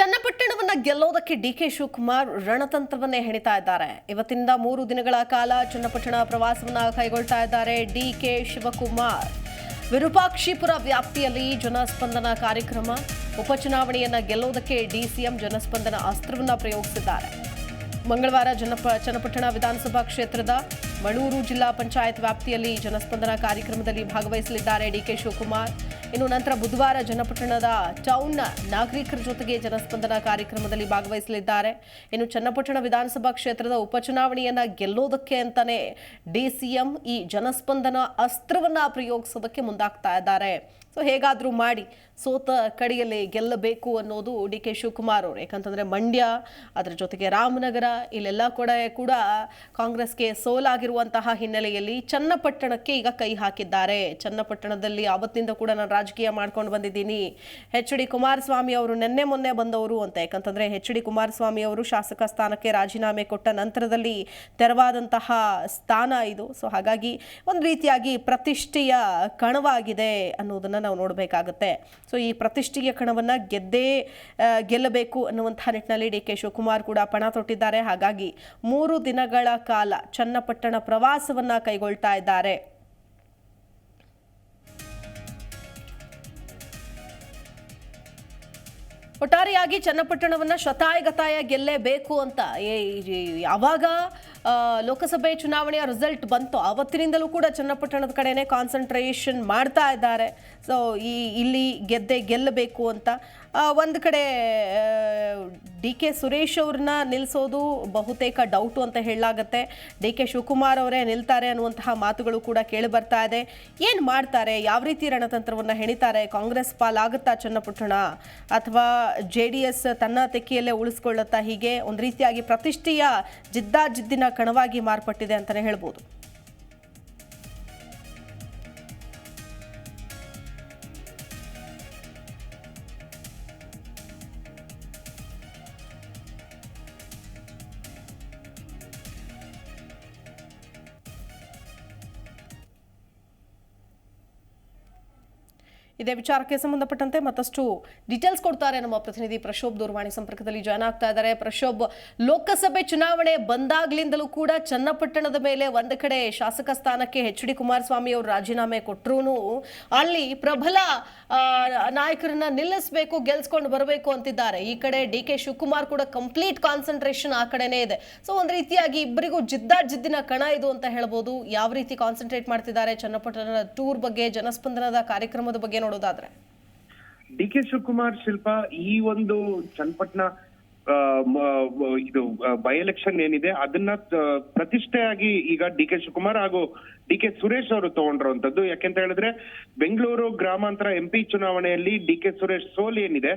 ಚನ್ನಪಟ್ಟಣವನ್ನ ಗೆಲ್ಲೋದಕ್ಕೆ D K Shivakumar ರಣತಂತ್ರವನ್ನೇ ಹೆಣಿತಾ ಇದ್ದಾರೆ. ಇವತ್ತಿನಿಂದ ಮೂರು ದಿನಗಳ ಕಾಲ ಚನ್ನಪಟ್ಟಣ ಪ್ರವಾಸವನ್ನ ಕೈಗೊಳ್ತಾ ಇದ್ದಾರೆ ಡಿ ಕೆ ಶಿವಕುಮಾರ್. ವಿರೂಪಾಕ್ಷಿಪುರ ವ್ಯಾಪ್ತಿಯಲ್ಲಿ ಜನಸ್ಪಂದನ ಕಾರ್ಯಕ್ರಮ. ಉಪಚುನಾವಣೆಯನ್ನ ಗೆಲ್ಲೋದಕ್ಕೆ ಡಿ ಡಿಸಿಎಂ ಜನಸ್ಪಂದನ ಅಸ್ತ್ರವನ್ನ ಪ್ರಯೋಗಿಸಿದ್ದಾರೆ. ಮಂಗಳವಾರ ಜನಪ, ಚನ್ನಪಟ್ಟಣ ವಿಧಾನಸಭಾ ಕ್ಷೇತ್ರದ ಮಳೂರು ಜಿಲ್ಲಾ ಪಂಚಾಯತ್ ವ್ಯಾಪ್ತಿಯಲ್ಲಿ ಜನಸ್ಪಂದನ ಕಾರ್ಯಕ್ರಮದಲ್ಲಿ ಭಾಗವಹಿಸಲಿದ್ದಾರೆ ಡಿಕೆ ಶಿವಕುಮಾರ್. ಇನ್ನು ನಂತರ ಬುಧವಾರ ಚನ್ನಪಟ್ಟಣದ ಟೌನ್ನ ನಾಗರಿಕರ ಜೊತೆಗೆ ಜನಸ್ಪಂದನ ಕಾರ್ಯಕ್ರಮದಲ್ಲಿ ಭಾಗವಹಿಸಲಿದ್ದಾರೆ. ಇನ್ನು ಚನ್ನಪಟ್ಟಣ ವಿಧಾನಸಭಾ ಕ್ಷೇತ್ರದ ಉಪಚುನಾವಣೆಯನ್ನ ಗೆಲ್ಲೋದಕ್ಕೆ ಅಂತಾನೆ ಡಿಸಿಎಂ ಈ ಜನಸ್ಪಂದನ ಅಸ್ತ್ರವನ್ನ ಪ್ರಯೋಗಿಸೋದಕ್ಕೆ ಮುಂದಾಗ್ತಾ ಇದ್ದಾರೆ. ಸೊ ಹೇಗಾದರೂ ಮಾಡಿ ಸೋತ ಕಡೆಯಲ್ಲಿ ಗೆಲ್ಲಬೇಕು ಅನ್ನೋದು ಡಿ ಕೆ ಶಿವಕುಮಾರ್ ಅವರು. ಯಾಕಂತಂದ್ರೆ ಮಂಡ್ಯ, ಅದರ ಜೊತೆಗೆ ರಾಮನಗರ, ಇಲ್ಲೆಲ್ಲ ಕೂಡ ಕೂಡ ಕಾಂಗ್ರೆಸ್ಗೆ ಸೋಲಾಗಿರುವಂತಹ ಹಿನ್ನೆಲೆಯಲ್ಲಿ ಚನ್ನಪಟ್ಟಣಕ್ಕೆ ಈಗ ಕೈ ಹಾಕಿದ್ದಾರೆ. ಚನ್ನಪಟ್ಟಣದಲ್ಲಿ ಆವತ್ತಿನಿಂದ ಕೂಡ ನಾನು ರಾಜಕೀಯ ಮಾಡ್ಕೊಂಡು ಬಂದಿದ್ದೀನಿ. ಎಚ್ ಡಿ ಕುಮಾರಸ್ವಾಮಿ ಅವರು ನಿನ್ನೆ ಮೊನ್ನೆ ಬಂದವರು ಅಂತ. ಯಾಕಂತಂದ್ರೆ ಎಚ್ ಡಿ ಕುಮಾರಸ್ವಾಮಿ ಅವರು ಶಾಸಕ ಸ್ಥಾನಕ್ಕೆ ರಾಜೀನಾಮೆ ಕೊಟ್ಟ ನಂತರದಲ್ಲಿ ತೆರವಾದಂತಹ ಸ್ಥಾನ ಇದು. ಸೊ ಹಾಗಾಗಿ ಒಂದು ರೀತಿಯಾಗಿ ಪ್ರತಿಷ್ಠೆಯ ಕಣವಾಗಿದೆ ಅನ್ನೋದನ್ನ ನಾವು ನೋಡಬೇಕಾಗುತ್ತೆ. ಸೊ ಈ ಪ್ರತಿಷ್ಠೆಯ ಕಣವನ್ನ ಗೆದ್ದೇ ಗೆಲ್ಲಬೇಕು ಅನ್ನುವಂತಹ ನಿಟ್ಟಿನಲ್ಲಿ ಡಿ ಕೆ ಶಿವಕುಮಾರ್ ಕೂಡ ಪಣ ತೊಟ್ಟಿದ್ದಾರೆ. ಹಾಗಾಗಿ ಮೂರು ದಿನಗಳ ಕಾಲ ಚನ್ನಪಟ್ಟಣ ಪ್ರವಾಸವನ್ನ ಕೈಗೊಳ್ತಾ ಇದ್ದಾರೆ. ಒಟ್ಟಾರೆಯಾಗಿ ಚನ್ನಪಟ್ಟಣವನ್ನ ಶತಾಯಗತಾಯ ಗೆಲ್ಲೇಬೇಕು ಅಂತ ಯಾವಾಗ ಲೋಕಸಭೆ ಚುನಾವಣೆಯ ರಿಸಲ್ಟ್ ಬಂತು ಆವತ್ತಿನಿಂದಲೂ ಕೂಡ ಚನ್ನಪಟ್ಟಣದ ಕಡೆನೇ ಕಾನ್ಸಂಟ್ರೇಷನ್ ಮಾಡ್ತಾ ಇದ್ದಾರೆ. ಸೊ ಈ, ಇಲ್ಲಿ ಗೆದ್ದೆ ಗೆಲ್ಲಬೇಕು ಅಂತ ಒಂದು ಕಡೆ ಡಿ ಕೆ ಸುರೇಶ್ ಅವ್ರನ್ನ ನಿಲ್ಲಿಸೋದು ಬಹುತೇಕ ಡೌಟು ಅಂತ ಹೇಳಲಾಗತ್ತೆ. ಡಿ ಕೆ ಶಿವಕುಮಾರ್ ಅವರೇ ನಿಲ್ತಾರೆ ಅನ್ನುವಂತಹ ಮಾತುಗಳು ಕೂಡ ಕೇಳಿ ಬರ್ತಾ ಇದೆ. ಏನು ಮಾಡ್ತಾರೆ? ಯಾವ ರೀತಿ ರಣತಂತ್ರವನ್ನು ಹೆಣಿತಾರೆ? ಕಾಂಗ್ರೆಸ್ ಪಾಲಾಗುತ್ತಾ ಚನ್ನಪಟ್ಟಣ? ಅಥವಾ ಜೆ ಡಿ ಎಸ್ ತನ್ನ ತೆಕ್ಕಿಯಲ್ಲೇ ಉಳಿಸ್ಕೊಳ್ಳುತ್ತಾ ಹೀಗೆ ಒಂದು ರೀತಿಯಾಗಿ ಪ್ರತಿಷ್ಠೆಯ ಜಿದ್ದಾಜಿದ್ದಿನ ಕಣವಾಗಿ ಮಾರ್ಪಟ್ಟಿದೆ ಅಂತಲೇ ಹೇಳ್ಬೋದು. ಇದೇ ವಿಚಾರಕ್ಕೆ ಸಂಬಂಧಪಟ್ಟಂತೆ ಮತ್ತಷ್ಟು ಡೀಟೇಲ್ಸ್ ಕೊಡ್ತಾರೆ ನಮ್ಮ ಪ್ರತಿನಿಧಿ ಪ್ರಶೋಭ್ ದೂರವಾಣಿ ಸಂಪರ್ಕದಲ್ಲಿ ಜಾಯ್ನ್ ಆಗ್ತಾ ಇದ್ದಾರೆ. ಪ್ರಶೋಭ್, ಲೋಕಸಭೆ ಚುನಾವಣೆ ಬಂದಾಗ್ಲಿಂದಲೂ ಕೂಡ ಚನ್ನಪಟ್ಟಣದ ಮೇಲೆ ಒಂದು ಕಡೆ ಶಾಸಕ ಸ್ಥಾನಕ್ಕೆ ಎಚ್ ಡಿ ಕುಮಾರಸ್ವಾಮಿ ಅವರು ರಾಜೀನಾಮೆ ಕೊಟ್ಟರು ಅಲ್ಲಿ ಪ್ರಬಲ ನಾಯಕರನ್ನ ನಿಲ್ಲಿಸಬೇಕು, ಗೆಲ್ಸ್ಕೊಂಡು ಬರಬೇಕು ಅಂತಿದ್ದಾರೆ. ಈ ಕಡೆ ಡಿ ಕೆ ಶಿವಕುಮಾರ್ ಕೂಡ ಕಂಪ್ಲೀಟ್ ಕಾನ್ಸಂಟ್ರೇಷನ್ ಆ ಕಡೆನೇ ಇದೆ. ಸೊ ಒಂದು ರೀತಿಯಾಗಿ ಇಬ್ಬರಿಗೂ ಜಿದ್ದಾಜಿದ್ದಿನ ಕಣ ಇದು ಅಂತ ಹೇಳ್ಬೋದು. ಯಾವ ರೀತಿ ಕಾನ್ಸಂಟ್ರೇಟ್ ಮಾಡ್ತಿದ್ದಾರೆ ಚನ್ನಪಟ್ಟಣದ ಟೂರ್ ಬಗ್ಗೆ, ಜನಸ್ಪಂದನದ ಕಾರ್ಯಕ್ರಮದ ಬಗ್ಗೆ ನೋಡೋದಾದ್ರೆ. ಡಿ ಕೆ ಶಿವಕುಮಾರ್ ಶಿಲ್ಪ ಈ ಒಂದು ಚನ್ನಪಟ್ಟಣ ಇದು ಬೈ ಎಲೆಕ್ಷನ್ ಏನಿದೆ, ಅದನ್ನ ಪ್ರತಿಷ್ಠೆಯಾಗಿ ಈಗ ಡಿ ಕೆ ಶಿವಕುಮಾರ್ ಹಾಗೂ ಡಿ ಕೆ ಸುರೇಶ್ ಅವರು ತಗೊಂಡಿರುವಂತದ್ದು ಯಾಕೆಂತ ಹೇಳಿದ್ರೆ, ಬೆಂಗಳೂರು ಗ್ರಾಮಾಂತರ ಎಂಪಿ ಚುನಾವಣೆಯಲ್ಲಿ ಡಿ ಕೆ ಸುರೇಶ್ ಸೋಲ್ ಏನಿದೆ,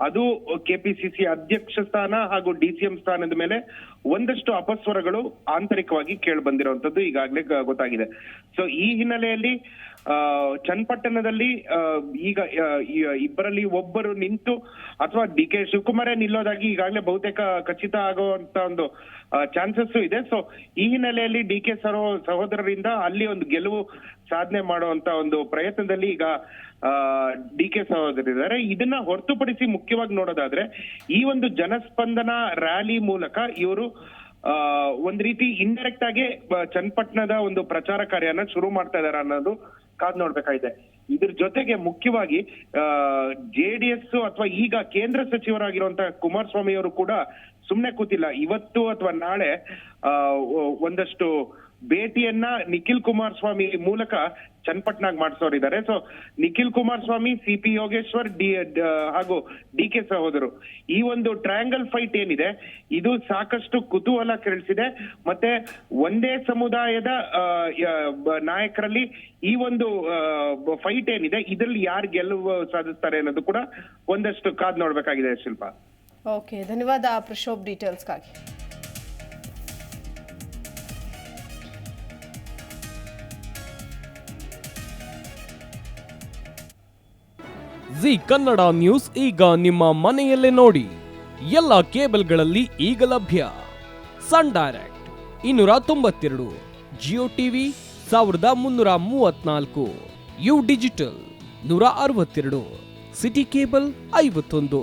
ಅದು ಕೆಪಿಸಿಸಿ ಅಧ್ಯಕ್ಷ ಸ್ಥಾನ ಹಾಗೂ ಡಿ ಸಿ ಎಂ ಸ್ಥಾನದ ಮೇಲೆ ಒಂದಷ್ಟು ಅಪಸ್ವರಗಳು ಆಂತರಿಕವಾಗಿ ಕೇಳಿ ಬಂದಿರುವಂತದ್ದು ಈಗಾಗಲೇ ಗೊತ್ತಾಗಿದೆ. ಸೊ ಈ ಹಿನ್ನೆಲೆಯಲ್ಲಿ, ಆ, ಚನ್ನಪಟ್ಟಣದಲ್ಲಿ ಈಗ ಇಬ್ಬರಲ್ಲಿ ಒಬ್ಬರು ನಿಂತು, ಅಥವಾ ಡಿ ಕೆ ಶಿವಕುಮಾರೇ ನಿಲ್ಲೋದಾಗಿ ಈಗಾಗಲೇ ಬಹುತೇಕ ಖಚಿತ ಆಗುವಂತ ಒಂದು ಚಾನ್ಸಸ್ ಇದೆ. ಸೊ ಈ ಹಿನ್ನೆಲೆಯಲ್ಲಿ ಡಿ ಕೆ ಸರೋ, ಸಹೋದರರಿಂದ ಅಲ್ಲಿ ಒಂದು ಗೆಲುವು ಸಾಧನೆ ಮಾಡುವಂತ ಒಂದು ಪ್ರಯತ್ನದಲ್ಲಿ ಈಗ ಡಿ ಕೆ ಸಹೋದರಿದ್ದಾರೆ. ಇದನ್ನ ಹೊರತುಪಡಿಸಿ ಮುಖ್ಯವಾಗಿ ನೋಡೋದಾದ್ರೆ, ಈ ಒಂದು ಜನಸ್ಪಂದನ ರ್ಯಾಲಿ ಮೂಲಕ ಇವರು ಒಂದ್ ರೀತಿ ಇಂಡೈರೆಕ್ಟ್ ಆಗಿ ಚನ್ನಪಟ್ಟಣದ ಒಂದು ಪ್ರಚಾರ ಕಾರ್ಯನ ಶುರು ಮಾಡ್ತಾ ಇದಾರೆ ಅನ್ನೋದು ಕಾದ್ ನೋಡ್ಬೇಕಾಗಿದೆ. ಇದ್ರ ಜೊತೆಗೆ ಮುಖ್ಯವಾಗಿ ಜೆ ಡಿ ಅಥವಾ ಈಗ ಕೇಂದ್ರ ಸಚಿವರಾಗಿರುವಂತಹ ಕುಮಾರಸ್ವಾಮಿ ಅವರು ಕೂಡ ಸುಮ್ನೆ ಕೂತಿಲ್ಲ. ಇವತ್ತು ಅಥವಾ ನಾಳೆ ಒಂದಷ್ಟು ಭೇಟಿಯನ್ನ ನಿಖಿಲ್ ಕುಮಾರಸ್ವಾಮಿ ಮೂಲಕ ಚನ್ನಪಟ್ಟಣಾಗ್ ಮಾಡಿಸೋರಿದ್ದಾರೆ. So Nikhil Kumaraswamy C P Yogeshwar, D ಹಾಗೂ ಡಿ ಕೆ ಸಹೋದರು ಈ ಒಂದು ಟ್ರಯಾಂಗಲ್ ಫೈಟ್ ಏನಿದೆ, ಇದು ಸಾಕಷ್ಟು ಕುತೂಹಲ ಕೆರಳಿಸಿದೆ. ಮತ್ತೆ ಒಂದೇ ಸಮುದಾಯದ ನಾಯಕರಲ್ಲಿ ಈ ಒಂದು ಫೈಟ್ ಏನಿದೆ, ಇದರಲ್ಲಿ ಯಾರು ಗೆಲುವು ಸಾಧಿಸ್ತಾರೆ ಅನ್ನೋದು ಕೂಡ ಒಂದಷ್ಟು ಕಾದ್ ನೋಡ್ಬೇಕಾಗಿದೆ ಶಿಲ್ಪ. ಓಕೆ ಧನ್ಯವಾದ ಪ್ರಶೋಭ್ ಡೀಟೇಲ್ಸ್ಗಾಗಿ ಜಿ ಕನ್ನಡ ನ್ಯೂಸ್ ಈಗ ನಿಮ್ಮ ಮನೆಯಲ್ಲೇ ನೋಡಿ. ಎಲ್ಲ ಕೇಬಲ್ಗಳಲ್ಲಿ ಈಗ ಲಭ್ಯ. ಸನ್ ಡೈರೆಕ್ಟ್ ಇನ್ನೂರ ತೊಂಬತ್ತೆರಡು ಜಿಯೋ ಟಿವಿ ಸಾವಿರದ ಮುನ್ನೂರ ಮೂವತ್ನಾಲ್ಕು ಯು ಡಿಜಿಟಲ್ ನೂರ ಅರವತ್ತೆರಡು ಸಿಟಿ ಕೇಬಲ್ ಐವತ್ತೊಂದು.